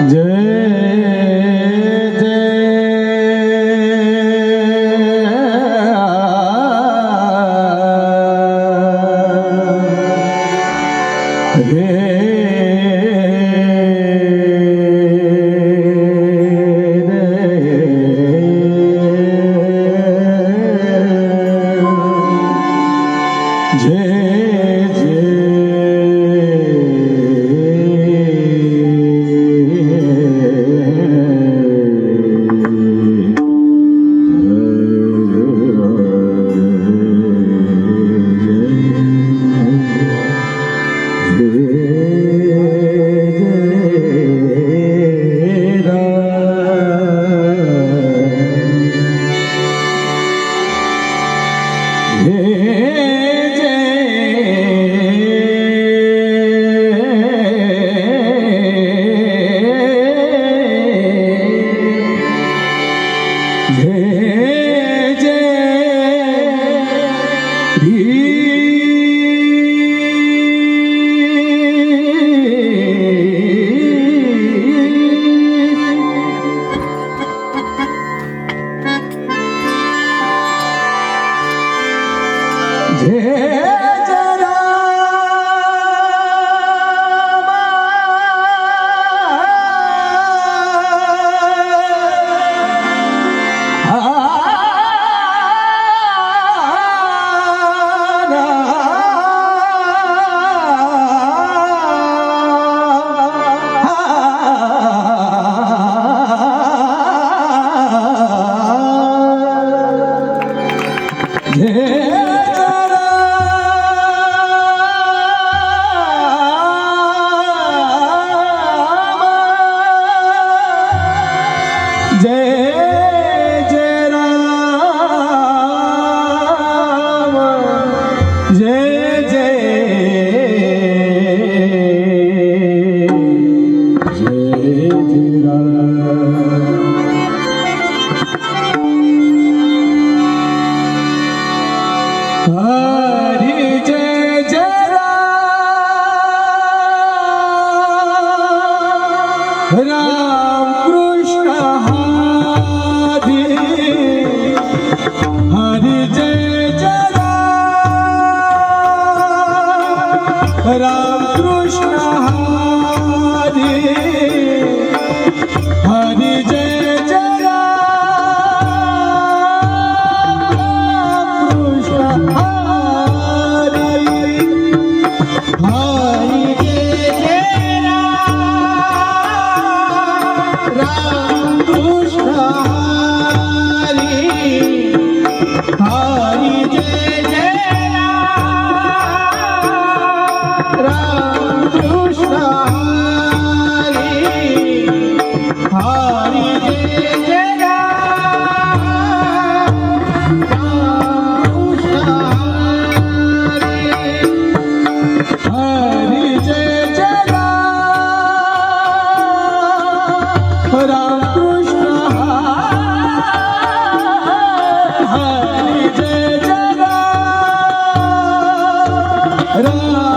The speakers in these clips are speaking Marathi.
जय Hey. राम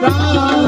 राम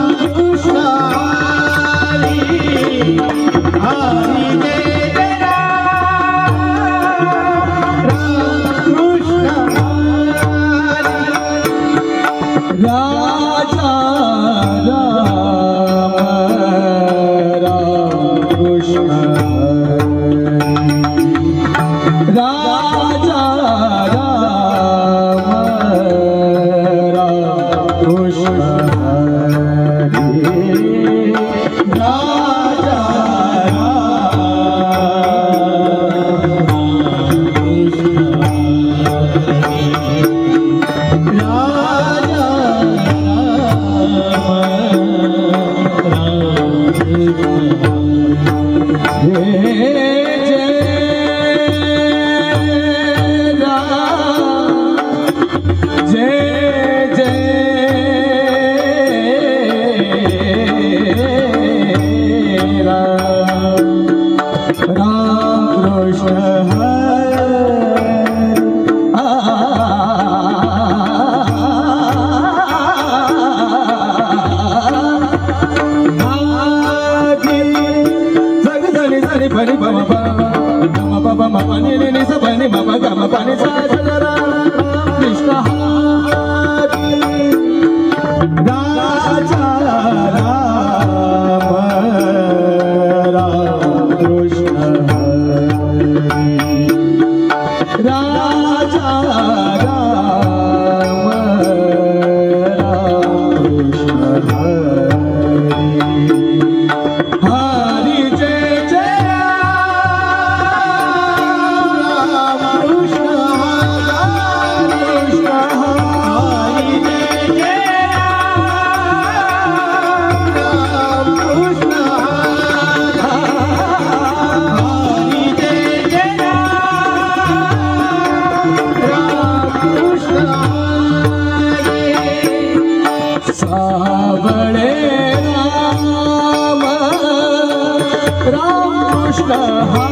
ইলাহা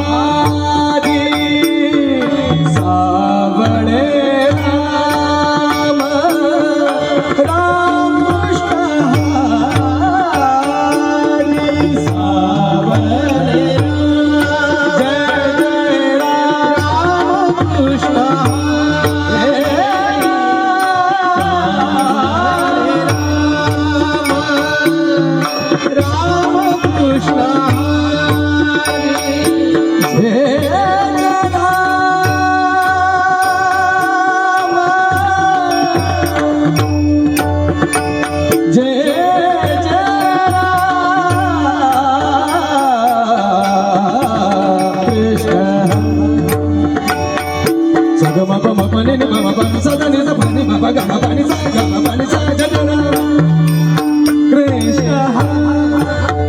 सगम पम पनि नि मम पनि सदा नि स पनि मम गम पनि सा गम पनि सा जग कृष्ण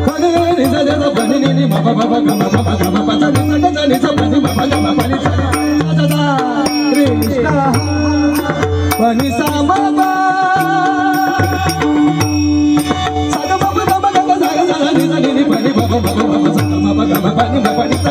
पनि नि स जग पनि नि नि मम मम गम मम गम प स नि स ग नि स पनि मम गम पनि सा सदा कृष्ण पनि सा मम सगम पम गम ग सा ग सा नि स नि नि पनि मम मम मम स गम मम गम पनि म पनि स ग स नि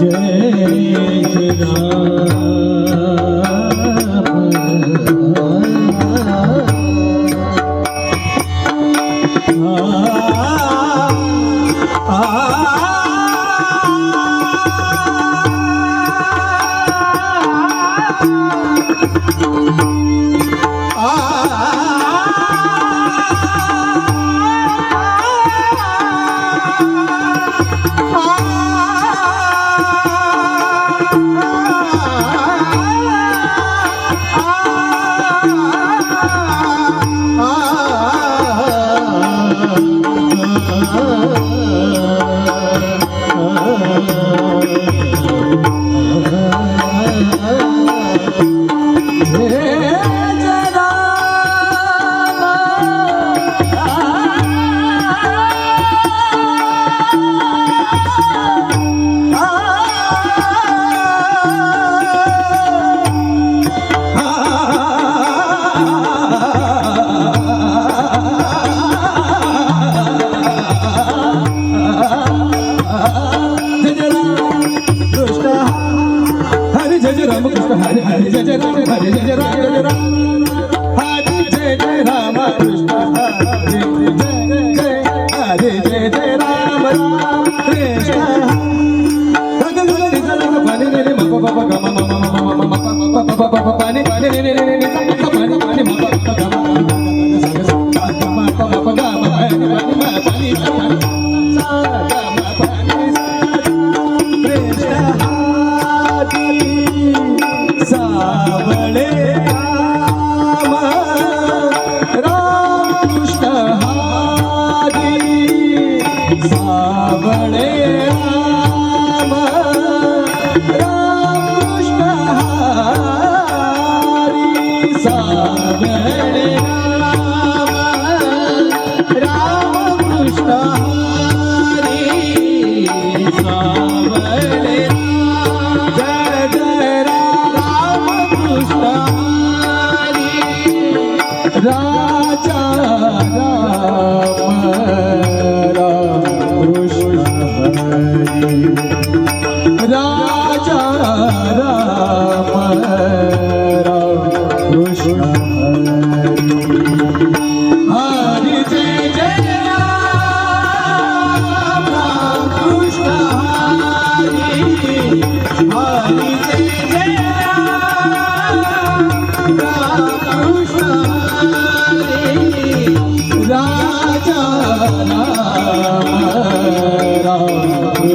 Jai Jai Thank सावळे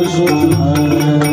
सुहाना